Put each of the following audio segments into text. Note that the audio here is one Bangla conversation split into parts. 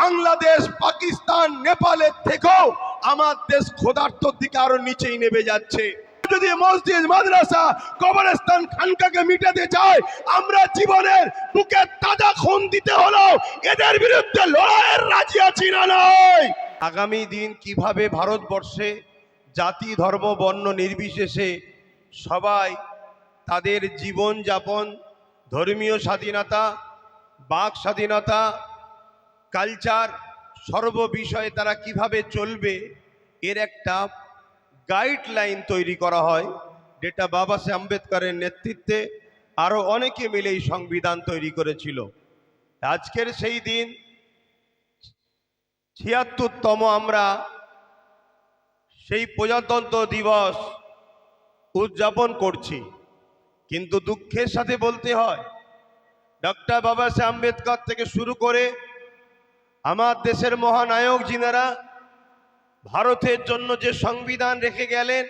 বাংলাদেশ, পাকিস্তান, নেপালের থেকেও আমার দেশ ক্ষুধার্তর দিকে আরও নিচেই নেমে যাচ্ছে। যদি মসজিদ, মাদ্রাসা, কবরস্থান খানকাকে মিটাতে চায়, আমরা জীবনের বুকে তাজা খুন দিতে হলো এদের বিরুদ্ধে লড়াইয়ের রাজি আছি না নয় আগামী দিন কীভাবে ভারতবর্ষে জাতি, ধর্ম, বর্ণ নির্বিশেষে সবাই তাদের জীবন যাপন ধর্মীয় স্বাধীনতা, বাক স্বাধীনতা কালচার সর্ব বিষয়ে তারা কীভাবে চলবে, এর একটা গাইডলাইন তৈরি করা হয়। যেটা বাবা সাহেব আম্বেদকরের নেতৃত্বে আরও অনেকে মিলে এই সংবিধান তৈরি করেছিল। আজকের সেই দিন ছিয়াত্তরতম আমরা সেই প্রজাতন্ত্র দিবস উদযাপন করছি। কিন্তু দুঃখের সাথে বলতে হয় ডক্টর বাবা সাহেব আম্বেদকর থেকে শুরু করে আমার দেশের মহানায়ক যিনারা ভারতের জন্য যে সংবিধান রেখে গেলেন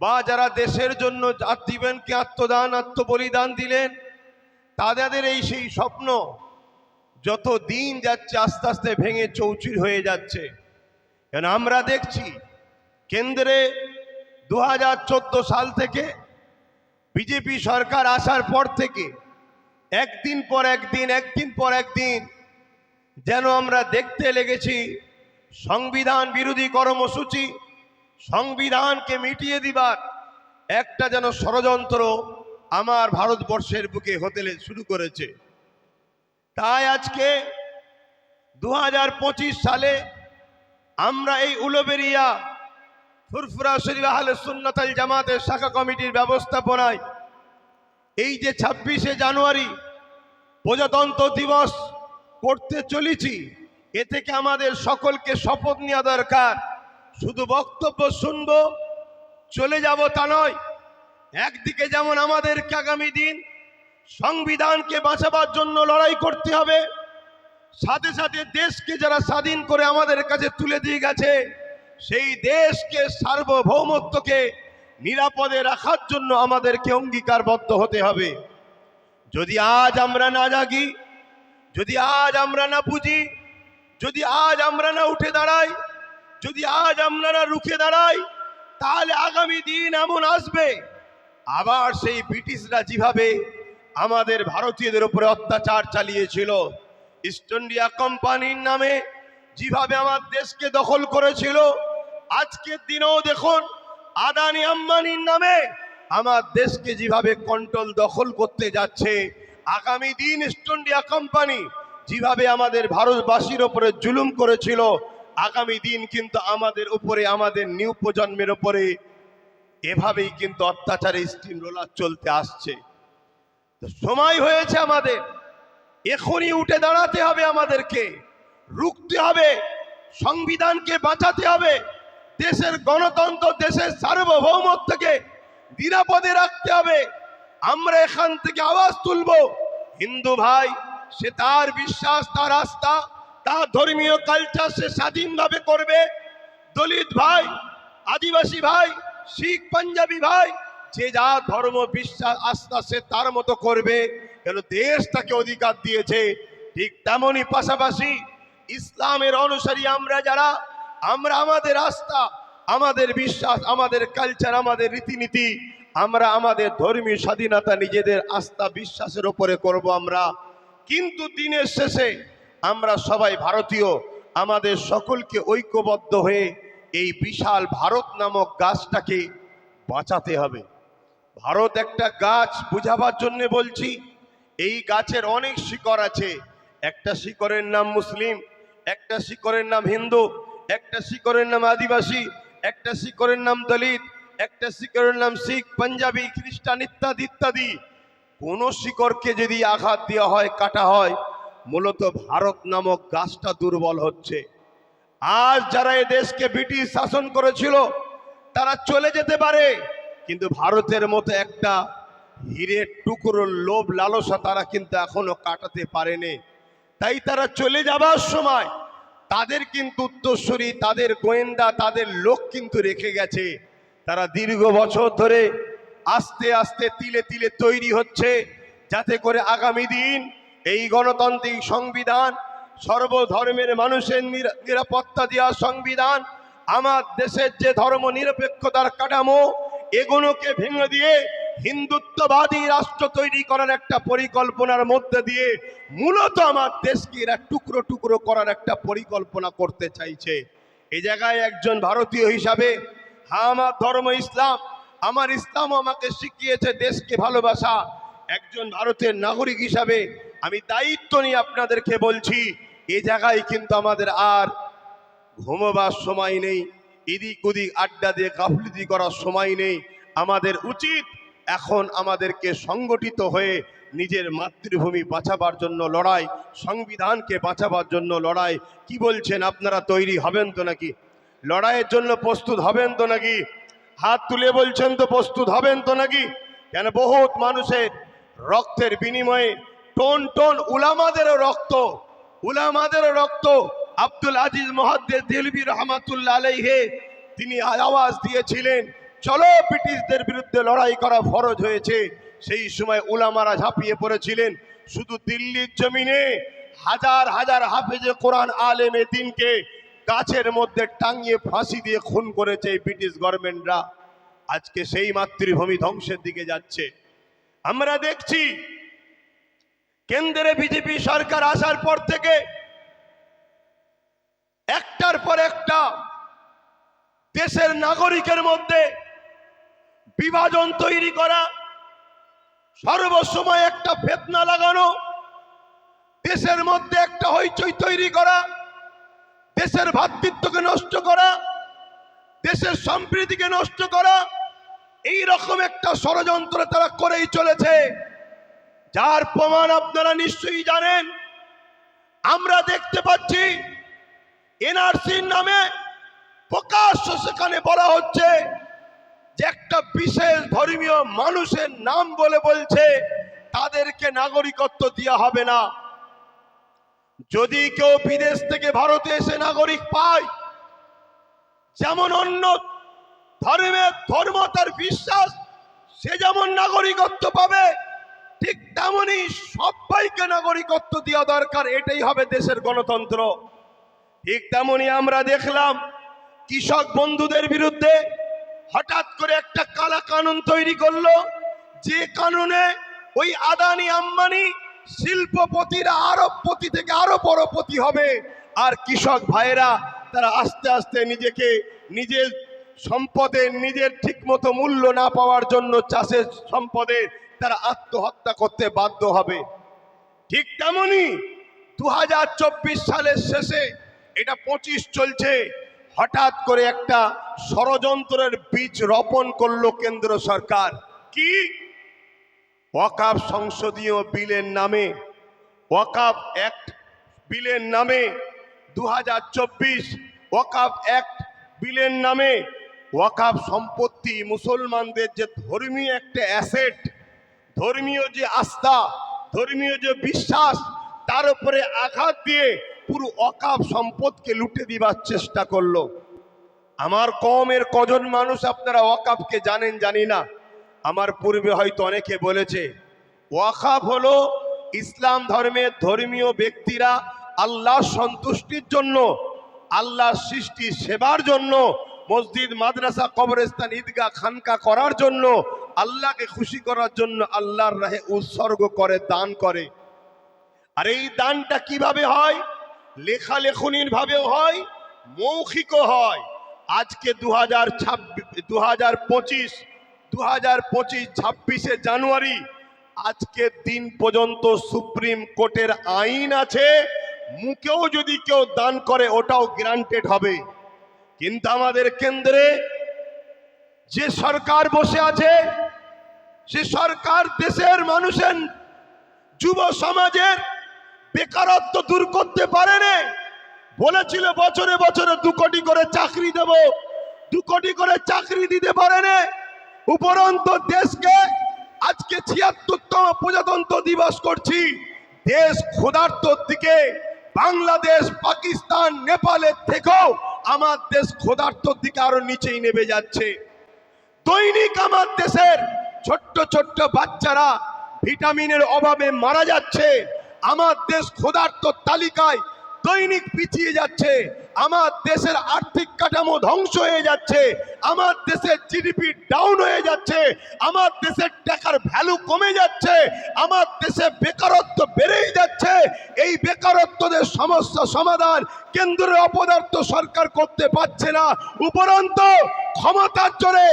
বা যারা দেশের জন্য জীবনকে আত্মদান, আত্মবলিদান দিলেন, তাদের এই সেই স্বপ্ন যত দিন যাচ্ছে আস্তে আস্তে ভেঙে চৌচির হয়ে যাচ্ছে। কেন আমরা দেখছি কেন্দ্রে দু হাজার চোদ্দ সাল থেকে বিজেপি সরকার আসার পর থেকে একদিন পর একদিন একদিন পর একদিন যেন আমরা দেখতে লেগেছি সংবিধান বিরোধী কর্মসূচি, সংবিধানকে মিটিয়ে দিবার একটা যেন ষড়যন্ত্র আমার ভারতবর্ষের বুকে হতে শুরু করেছে। তাই আজকে দু হাজার পঁচিশ সালে আমরা এই উলবেরিয়া ফুরফুরা শরীফ আহলে সুন্নতাল জামাতের শাখা কমিটির ব্যবস্থাপনায় এই যে ছাব্বিশে জানুয়ারি প্রজাতন্ত্র দিবস করতে চলেছি। এ থেকে আমাদের সকলকে শপথ নেওয়া দরকার। শুধু বক্তব্য শুনব, চলে যাব তা নয়। একদিকে যেমন আমাদেরকে আগামী দিন সংবিধানকে বাঁচাবার জন্য লড়াই করতে হবে, সাথে সাথে দেশকে যারা স্বাধীন করে আমাদের কাছে তুলে দিয়ে গেছে, সেই দেশকে সার্বভৌমত্বকে নিরাপদে রাখার জন্য আমাদেরকে অঙ্গীকারবদ্ধ হতে হবে। যদি আজ আমরা না জাগি যদি আজ আমরা না বুঝি, যদি আজ আমরা না উঠে দাঁড়াই, যদি আজ আমরা না রুখে দাঁড়াই, তাহলে আগামী দিন এমন আসবে। আবার সেই ব্রিটিশরা যেভাবে আমাদের ভারতীয়দের উপরে অত্যাচার চালিয়েছিল, ইস্ট ইন্ডিয়া কোম্পানির নামে যেভাবে আমার দেশকে দখল করেছিল, আজকের দিনেও দেখুন, আদানি আম্বানির নামে আমার দেশকে যেভাবে কন্ট্রোল দখল করতে যাচ্ছে আগামী দিন ইস্ট ইন্ডিয়া কোম্পানি যেভাবে আমাদের ভারতবাসীর ওপরে জুলুম করেছিল, আগামী দিন কিন্তু আমাদের উপরে, আমাদের নিউ প্রজন্মের উপরে এভাবেই কিন্তু অত্যাচারে স্টিম রোলার চলতে আসছে। সময় হয়েছে আমাদের। এখনই উঠে দাঁড়াতে হবে আমাদেরকে। রুখতে হবে। সংবিধানকে বাঁচাতে হবে। দেশের গণতন্ত্র, দেশের সার্বভৌমত্বকে নিরাপদে রাখতে হবে। আমরা এখান থেকে আওয়াজ তুলব। হিন্দু ভাই, সে তার বিশ্বাস, তার আস্থা, তার ধর্মীয় কালচার সে স্বাধীনভাবে করবে। দলিত ভাই, আদিবাসী ভাই, শিখ, পাঞ্জাবি ভাই, যে যা ধর্ম, বিশ্বাস, আস্থা সে তার মতো করবে। কেন দেশ তাকে অধিকার দিয়েছে? ঠিক তেমনই পাশাপাশি ইসলামের অনুসারী আমরা যারা, আমরা আমাদের আস্থা, আমাদের বিশ্বাস, আমাদের কালচার আমাদের রীতিনীতি আমরা আমাদের ধর্মীয় স্বাধীনতা নিজেদের আস্থা বিশ্বাসের ওপরে করব আমরা। কিন্তু দিনের শেষে আমরা সবাই ভারতীয়, আমাদের সকলকে ঐক্যবদ্ধ হয়ে এই বিশাল ভারত নামক গাছটাকে বাঁচাতে হবে। ভারত একটা গাছ বুঝাবার জন্য বলছি, এই গাছের অনেক শিকড় আছে। একটা শিকড়ের নাম মুসলিম, একটা শিকড়ের নাম হিন্দু, একটা শিকড়ের নাম আদিবাসী, একটা শিকড়ের নাম দলিত একটা শিকড়ের নাম শিখ, পাঞ্জাবি, খ্রিস্টান ইত্যাদি ইত্যাদি। কোন শিকড়কে যদি আঘাত দেওয়া হয়, কাটা হয়, মূলত ভারত নামক গাছটা দুর্বল হচ্ছে। আজ যারা দেশকে ব্রিটিশ শাসন করেছিল, তারা চলে যেতে পারে, কিন্তু ভারতের মতো একটা হীরের টুকরো লোভ লালসা তারা কিন্তু এখনও কাটাতে পারেনি। তাই তারা চলে যাবার সময় তাদের কিন্তু উত্তরসূরি, তাদের গোয়েন্দা, তাদের লোক কিন্তু রেখে গেছে। তারা দীর্ঘ বছর ধরে আস্তে আস্তে তিলে তিলে তৈরি হচ্ছে যাতে করে আগামী দিন এই গণতান্ত্রিক সংবিধান সর্বধর্মের মানুষের নিরাপত্তা দেওয়ার সংবিধান, আমার দেশের যে ধর্ম নিরপেক্ষতার কাঠামো, এগুলোকে ভেঙে দিয়ে হিন্দুত্ববাদী রাষ্ট্র তৈরি করার একটা পরিকল্পনার মধ্যে দিয়ে মূলত আমার দেশকে এরা টুকরো টুকরো করার একটা পরিকল্পনা করতে চাইছে। এই জায়গায় একজন ভারতীয় হিসাবে হ্যাঁ আমার ধর্ম ইসলাম, আমার ইসলাম আমাকে শিখিয়েছে দেশকে ভালোবাসা। একজন ভারতের নাগরিক হিসাবে আমি দায়িত্ব নিয়ে আপনাদেরকে বলছি, এ জায়গায় কিন্তু আমাদের আর ঘুমোবার সময় নেই, এদিক ওদিক আড্ডা দিয়ে গাফলিতি করার সময় নেই। আমাদের উচিত এখন আমাদেরকে সংগঠিত হয়ে নিজের মাতৃভূমি বাঁচাবার জন্য লড়াই, সংবিধানকে বাঁচাবার জন্য লড়াই। কি বলছেন আপনারা, তৈরি হবেন তো নাকি? লড়াইয়ের জন্য প্রস্তুত হবেন তো নাকি? হাত তুলে বলছেন তো প্রস্তুত হবেন তো নাকি? কেন বহুত মানুষের রক্তের বিনিময়ে টন টন উলামাদেরও রক্ত উলামাদেরও রক্ত। আব্দুল আজিজ মহাদ্দের দিলবি রহমাতুল্লাহ আলাইহে, তিনি আওয়াজ দিয়েছিলেন, চলো ব্রিটিশদের বিরুদ্ধে লড়াই করা ফরজ হয়েছে। সেই সময় উলামারা ঝাঁপিয়ে পড়েছিলেন, শুধু দিল্লির জমিনে হাজার হাজার হাফেজে কোরআন আলেমে দিনকে গাছের মধ্যে টাঙিয়ে ফাঁসি দিয়ে খুন করেছে এই ব্রিটিশ গভর্নমেন্টরা। আজকে সেই মাতৃভূমি ধ্বংসের দিকে যাচ্ছে। আমরা দেখছি, কেন্দ্রে বিজেপি সরকার আসার পর থেকে একটার পর একটা দেশের নাগরিকের মধ্যে বিভাজন তৈরি করা, সর্বসময় একটা ফেতনা লাগানো, দেশের মধ্যে একটা হইচই তৈরি করা দেশের ভ্রাতৃত্বকে নষ্ট করা, দেশের সম্প্রীতিকে নষ্ট করা, এই রকম একটা ষড়যন্ত্র তারা করেই চলেছে। যার প্রমাণ আপনারা নিশ্চয়ই জানেন। আমরা দেখতে পাচ্ছি এনআরসির নামে প্রকাশ্য সেখানে বলা হচ্ছে যে একটা বিশেষ ধর্মীয় মানুষের নাম বলে বলছে, তাদেরকে নাগরিকত্ব দেওয়া হবে না। যদি কেউ বিদেশ থেকে ভারতে এসে নাগরিক পায়, যেমন অন্য ধর্মের ধর্ম তার বিশ্বাস, সে যেমন নাগরিকত্ব পাবে, ঠিক তেমনই সবাইকে নাগরিকত্ব দেওয়া দরকার, এটাই হবে দেশের গণতন্ত্র। ঠিক তেমনই আমরা দেখলাম, কৃষক বন্ধুদের বিরুদ্ধে হঠাৎ করে একটা কালা কানুন তৈরি করল, যে কানুনে ওই আদানি আম্বানি শিল্পপতিরা আরবপতি থেকে আরও বড়পতি হবে। আর কৃষক ভাইয়েরা, তারা আস্তে আস্তে নিজেকে নিজের সম্পদের নিজের ঠিকমতো মূল্য না পাওয়ার জন্য চাষের সম্পদের তারা আত্মহত্যা করতে বাধ্য হবে। ঠিক তেমনই দু হাজার চব্বিশ সালের শেষে এটা পঁচিশ চলছে। হঠাৎ করে একটা ষড়যন্ত্রের বীজ রোপণ করল কেন্দ্র সরকার। কি? ওয়াকাফ সংসদীয় বিলের নামে ওয়াকাফ অ্যাক্ট বিলের নামে দু হাজার চব্বিশ ওয়াকাফ অ্যাক্ট বিলের নামে ওয়াকাফ সম্পত্তি মুসলমানদের যে ধর্মীয় একটা অ্যাসেট, ধর্মীয় যে আস্থা, ধর্মীয় যে বিশ্বাস, তার উপরে আঘাত দিয়ে পুরো অকাপ সম্পদকে লুটে দিবার চেষ্টা করল। আমার কমের কজন মানুষ আপনারা ওয়াকাফকে জানেন জানি না। আমার পূর্বে হয়তো অনেকে বলেছে ওয়াকাফ হলো ইসলাম ধর্মের ধর্মীয় ব্যক্তিরা আল্লাহ সন্তুষ্টির জন্য, আল্লাহর সৃষ্টি সেবার জন্য, মসজিদ, মাদ্রাসা, কবরস্থান, ঈদগাহ, খানকা করার জন্য, আল্লাহকে খুশি করার জন্য আল্লাহর রাহে উৎসর্গ করে, দান করে। আর এই দানটা কীভাবে হয়? লেখালেখনির ভাবেও হয়, মৌখিকও হয়। আজকে দু হাজার ছাব্বিশ দু হাজার পঁচিশ দু হাজার পঁচিশ, ছাব্বিশে জানুয়ারি আজকের দিন পর্যন্ত সুপ্রিম কোর্টের আইন আছে। মুখেও যদি কেউ দান করে, ওটাও গ্রান্টেড হবে। কিন্তু আমাদের কেন্দ্রে যে সরকার বসে আছে, সে সরকার দেশের মানুষের, যুব সমাজের বেকারত্ব দূর করতে পারেনি বলেছিল, বছরে বছরে দু কোটি করে চাকরি দেব, দু কোটি করে চাকরি দিতে পারেনি উপরন্ত দেশকে আজকে ছিয়াত্তরতম প্রজাতন্ত্র দিবস করছি। দেশ ক্ষুধার্তর দিকে, বাংলাদেশ, পাকিস্তান, নেপালের থেকেও আমার দেশ ক্ষুধার্তর দিকে আরও নিচেই নেমে যাচ্ছে। দৈনিক আমার দেশের ছোট্ট ছোট্ট বাচ্চারা ভিটামিনের অভাবে মারা যাচ্ছে। আমার দেশ ক্ষুধার্ত তালিকায় দৈনিক পিছিয়ে যাচ্ছে। আমার দেশের আর্থিক কাঠামো ধ্বংস হয়ে যাচ্ছে, আমার দেশের জিডিপি ডাউন হয়ে যাচ্ছে, আমার দেশের টাকার ভ্যালু কমে যাচ্ছে, আমার দেশে বেকারত্ব বেড়েই যাচ্ছে, এই বেকারত্বদের সমস্যা সমাধান কেন্দ্রের অপদার্থ সরকার করতে পারছে না। উপরন্ত ক্ষমতার জোরে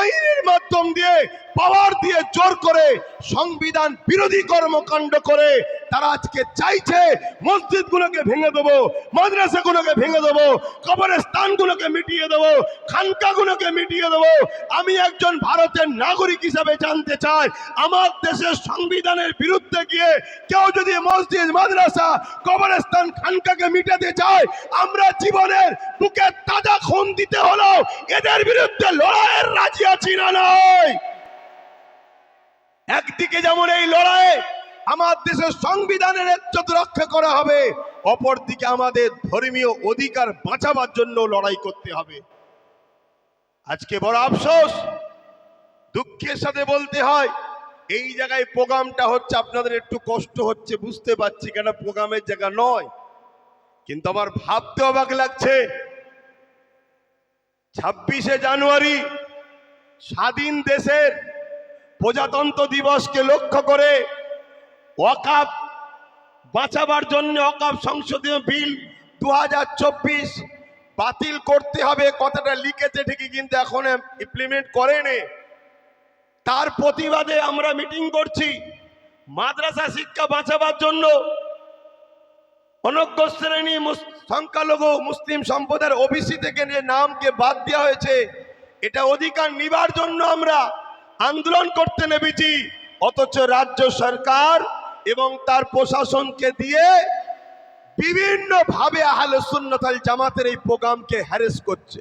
আইনের মাধ্যম দিয়ে পাওয়ার দিয়ে জোর করে সংবিধান বিরোধী কর্মকাণ্ড করে তারা আজকে চাইছে মসজিদগুলোকে ভেঙে দেবো, মাদ্রাসাগুলোকে ভেঙে দেবো, কবরস্থানগুলোকে মিটিয়ে দেবো, খানকাগুলোকে মিটিয়ে দেবো। আমি একজন ভারতের নাগরিক হিসাবে জানতে চাই, আমার দেশের সংবিধানের বিরুদ্ধে গিয়ে কেউ যদি মসজিদ, মাদ্রাসা, কবরস্থান, খানকাকে মিটাতে চায়, আমরা জীবনের বুকে তাজা খুন দিতে হলো এদের বিরুদ্ধে লড়াইয়ের রাজি আছি না না। একদিকে যেমন এই লড়াইয়ে আমার দেশের সংবিধানের ইজ্জত রক্ষা করা হবে, অপরদিকে আমাদের ধর্মীয় অধিকার বাঁচাবার জন্য লড়াই করতে হবে। আজকে বড় আফসোস, দুঃখের সাথে বলতে হয়, এই জায়গায় প্রোগ্রামটা হচ্ছে আপনাদের একটু কষ্ট হচ্ছে, বুঝতে পারছি কেন প্রোগ্রামের জায়গা নয়। কিন্তু আমার ভাবতে অবাক লাগছে, ছাব্বিশে জানুয়ারি স্বাধীন দেশের প্রজাতন্ত্র দিবসকে লক্ষ্য করে ওয়াকাপ বাঁচাবার জন্য অকাপ সংসদীয় বিল দুহাজার চব্বিশ বাতিল করতে হবে। কথাটা লিখেছে ঠিকই, কিন্তু এখন ইমপ্লিমেন্ট করেনি। তার প্রতিবাদে আমরা মিটিং করছি মাদ্রাসা শিক্ষা বাঁচাবার জন্য। অনজ্ঞ শ্রেণি সংখ্যালঘু মুসলিম সম্প্রদায়ের ওবিসি থেকে যে নামকে বাদ দেওয়া হয়েছে এটা অধিকার নিবার জন্য আমরা আন্দোলন করতে নেমেছি, অথচ রাজ্য সরকার এবং তার প্রশাসনকে দিয়ে বিভিন্ন ভাবে আহলে সুন্নতাল জামাতের এই প্রোগ্রামকে হ্যারেস করছে।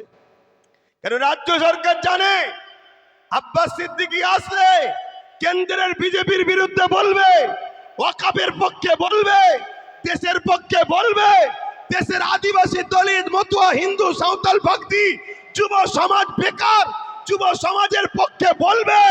কেন রাজ্য সরকার জানে? আব্বাস সিদ্দিকী আসলে কেন্দ্রের বিজেপির বিরুদ্ধে বলবে ওয়াকাবের পক্ষে বলবে, দেশের পক্ষে বলবে, দেশের আদিবাসী দলিত মতুয়া হিন্দু সাঁওতাল ভক্তি যুব সমাজ বেকার যুব সমাজের পক্ষে বলবে